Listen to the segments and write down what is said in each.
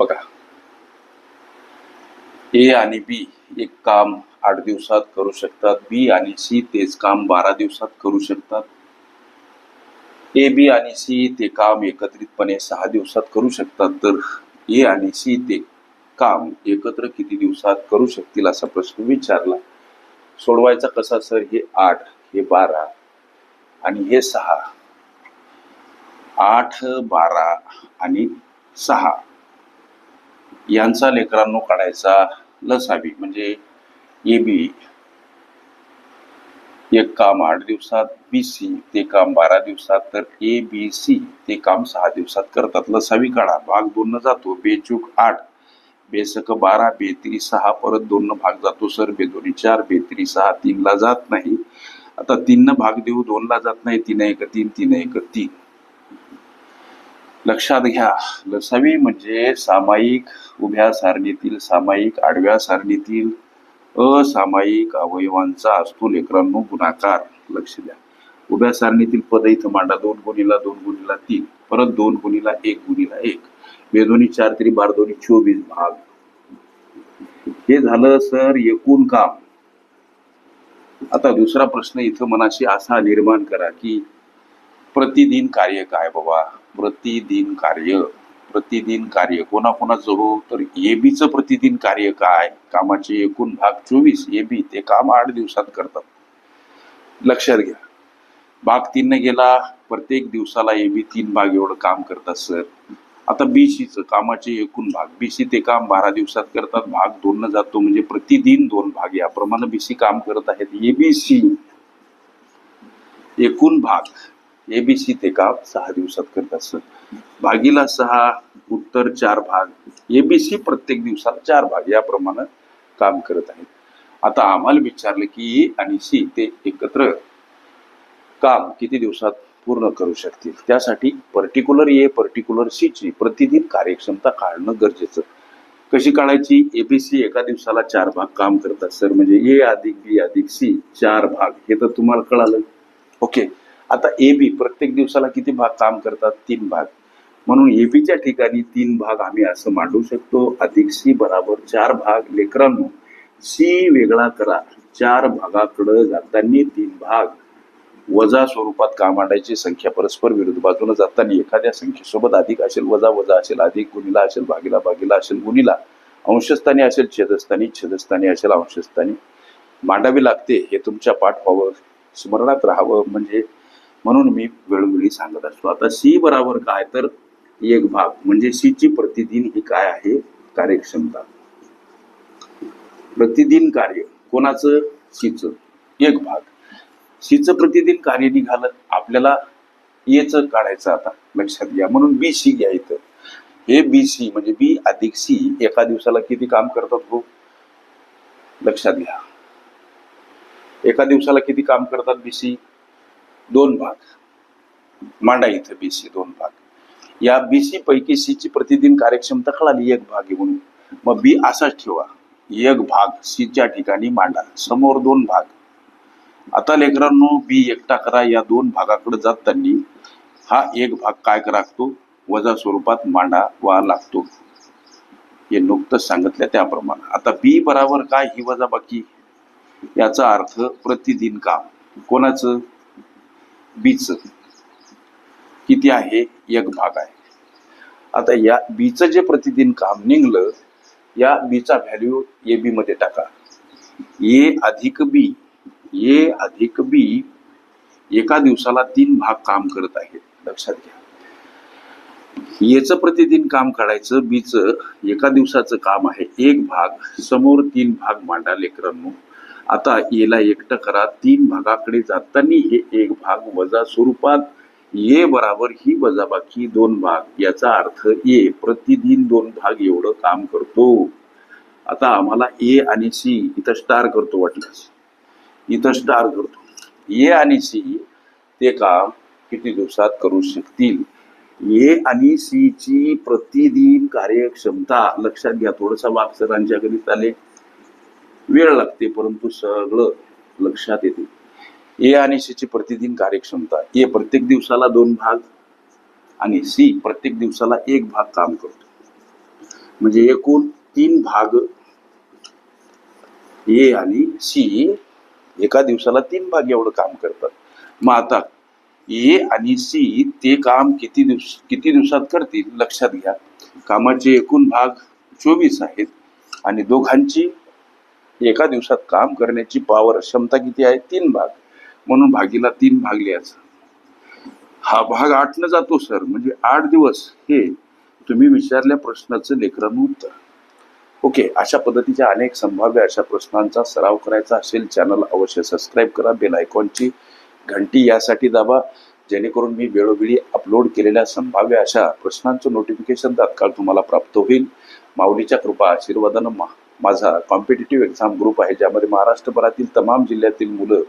बघा. ए आणि बी एक काम आठ दिवसात करू शकतात. बी आणि सी तेच काम बारा दिवसात करू शकतात. ए बी आणि सी ते काम एकत्रितपणे सहा दिवसात करू शकतात. तर ए आणि सी ते काम एकत्र किती दिवसात करू शकतील असा प्रश्न विचारला. सोडवायचा कसा सर? हे आठ हे बारा आणि हे सहा. आठ बारा आणि सहा. यांचा लेकरांनो काढायचा लसावी म्हणजे ए बी एक काम आठ दिवसात बी सी ते काम बारा दिवसात तर ए बी सी ते काम सहा दिवसात करतात. लसावी काढा. भाग दोन जातो. बेचूक आठ. बेसक बारा. बेत्री सहा. परत दोन भाग जातो. सर बेदोनी चार. बेत्री सहा. तीनला जात नाही. आता तीन भाग देऊ. दोनला जात नाही. तीन एक तीन तीन एक तीन. लक्षात घ्या. लसावी म्हणजे सामायिक उभ्या सारणीतील सामायिक आडव्या सारणीतील असामायिक अवयवांचा असतो लेकरांनो गुणाकार. लक्ष द्या. उभ्या सारणीतील पद इथं मांडा. दोन गुणीला दोन गुणीला तीन. परत दोन गुणीला एक गुणीला एक. बेदोनी चार तरी बार दोन्ही चोवीस भाग. हे झालं सर एकूण काम. आता दुसरा प्रश्न इथं मनाशी असा निर्माण करा की प्रतिदिन कार्य काय बाबा? प्रतिदिन कार्य प्रतिदिन कार्य. कोणाकोणाचं हो तर ए प्रतिदिन कार्य काय? कामाचे एकूण भाग चोवीस ए बी ते काम आठ दिवसात करतात. लक्षात घ्या. भाग तीन गेला प्रत्येक दिवसाला ए बी तीन भाग एवढं काम करतात सर. आता बी सीचं कामाचे एकूण भाग. बी सी ते काम बारा दिवसात करतात भाग दोन जातो. म्हणजे प्रतिदिन दोन भाग. याप्रमाणे बी सी काम करत आहेत ए बी सी. एकूण भाग. ए बी सी ते काम सहा दिवसात करतात सर? भागीला सहा उत्तर चार भाग. ए बी सी प्रत्येक दिवसाला चार भाग याप्रमाणे काम करत आहेत. आता आम्हाला विचारलं की ए आणि सी ते एकत्र काम किती दिवसात पूर्ण करू शकतील? त्यासाठी पर्टिक्युलर ए पर्टिक्युलर सी ची प्रतिदिन कार्यक्षमता काढणं गरजेचं. कशी काढायची? एबीसी एका दिवसाला चार भाग काम करतात सर. म्हणजे ए अधिक बी अधिक सी चार भाग. हे तर तुम्हाला कळालं. ओके. आता ए बी प्रत्येक दिवसाला किती भाग काम करतात? तीन भाग. म्हणून ए बीच्या ठिकाणी तीन भाग आम्ही असं मांडू शकतो. अधिक सी बराबर चार भाग. लेकरांनो सी वेगळा करा. चार भागाकडं जाताना तीन भाग. वजा स्वरूपात का मांडायची संख्या परस्पर विरुद्ध बाजूने जाताना एखाद्या संख्येसोबत अधिक असेल वजा वजा असेल अधिक गुणिला असेल भागीला भागीला असेल गुणिला अंशस्थानी असेल छेदस्थानी छेदस्थानी असेल अंशस्थानी. मांडावी लागते. हे तुमच्या पाठ व्हावं स्मरणात राहावं. म्हणजे म्हणून मी वेळोवेळी सांगत असतो. आता सी बराबर काय? तर एक भाग म्हणजे सी ची प्रतिदिन ही काय आहे? कार्यक्षमता. प्रतिदिन कार्य कोणाचं? सीच. एक भाग. सीच प्रतिदिन कार्य निघालं आपल्याला एच काढायचं आता लक्षात घ्या. म्हणून बी सी घ्या इथं. हे बी सी म्हणजे बी अधिक सी एका दिवसाला किती काम करतात हो? लक्षात घ्या. एका दिवसाला किती काम करतात बी सी? दोन भाग. मांडा इथं बी सी दोन भाग. या बी सी पैकी सीची प्रतिदिन कार्यक्षमता कळाली एक भाग येऊन. म्हणून मग बी असाच ठेवा. एक भाग सीच्या ठिकाणी मांडा. समोर दोन भाग. आता लेकरांनो बी एकटा करा. या दोन भागाकडे जाताना हा एक भाग काय करा लागतो वजा स्वरूपात मांडा वा लागतो. हे नुकतंच सांगितलं त्याप्रमाणे. आता बी बराबर काय? ही वजा बाकी याचा अर्थ प्रतिदिन काम. कोणाचं? बीच. किती आहे? एक भाग आहे. आता या बीचं जे प्रतिदिन काम निघलं या बीचा व्हॅल्यू ए बी मध्ये टाका. ए अधिक बी ए अधिक बी एका दिवसाला तीन भाग काम करत आहेत. लक्षात घ्या. एचं प्रतिदिन काम काढायचं बीचं एका दिवसाचं काम आहे. एक भाग समोर तीन भाग मांडा लेकरांनो. आता एला एकटं करा तीन भागाकडे जाताना हे एक भाग वजा स्वरूपात ये बराबर ही वजाबाकी दोन भाग. याचा अर्थ ए प्रतिदिन दोन भाग एवढं काम करतो. आता आम्हाला ए आणि सी इथं स्टार करतो वाटल्यास इथं स्टार करतो. ए आणि सी ते काम किती दिवसात करू शकतील? ए आणि सी ची प्रतिदिन कार्यक्षमता लक्षात घ्या थोडसा वापसरांच्या घरी आले वेळ लागते परंतु सगळं लक्षात येते. ए आणि सी ची प्रतिदिन कार्यक्षमता ए प्रत्येक दिवसाला दोन भाग आणि सी प्रत्येक दिवसाला एक भाग काम करतो. म्हणजे एकूण तीन भाग ए आणि सी एका दिवसाला तीन भाग एवढं काम करतात. मग आता ए आणि सी ते काम किती दिवस किती दिवसात करतील लक्षात घ्या. कामाचे एकूण भाग चोवीस आहेत आणि दोघांची एका दिवसात काम करण्याची पॉवर क्षमता किती आहे? तीन भाग. म्हणून भागीला तीन भाग लिहायचं. हा भाग आठनं जातो सर म्हणजे आठ दिवस हे तुम्ही विचारल्या प्रश्नाचं लेखन उत्तर. ओके अशा पद्धतीच्या अनेक संभाव्य अशा प्रश्नांचा सराव करायचा असेल चॅनल अवश्य सबस्क्राईब करा बेल आयकॉनची घंटी यासाठी दाबा जेणेकरून मी वेळोवेळी अपलोड केलेल्या संभाव्य अशा प्रश्नांचं नोटिफिकेशन तात्काळ तुम्हाला प्राप्त होईल. माऊलीच्या कृपा आशीर्वादानं मा माझा कॉम्पिटेटिव्ह एक्झाम ग्रुप आहे ज्यामध्ये महाराष्ट्रभरातील तमाम जिल्ह्यातील मुलं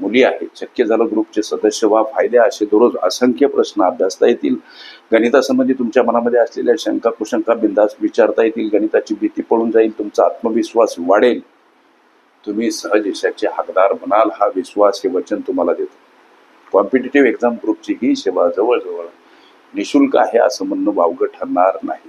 मुली आहेत. शक्य झालं ग्रुपचे सदस्य व्हा फायदे असे दररोज असंख्य प्रश्न अभ्यासता येतील. गणितासंबंधी तुमच्या मनामध्ये असलेल्या शंका कुशंका बिंदास विचारता येतील. गणिताची भीती पळून जाईल तुमचा आत्मविश्वास वाढेल. तुम्ही सहज यशाचे हकदार म्हणाल हा विश्वास हे वचन तुम्हाला देतो. कॉम्पिटेटिव्ह एक्झाम ग्रुपची ही सेवा जवळजवळ निशुल्क आहे असं म्हणणं वावगं ठरणार नाही.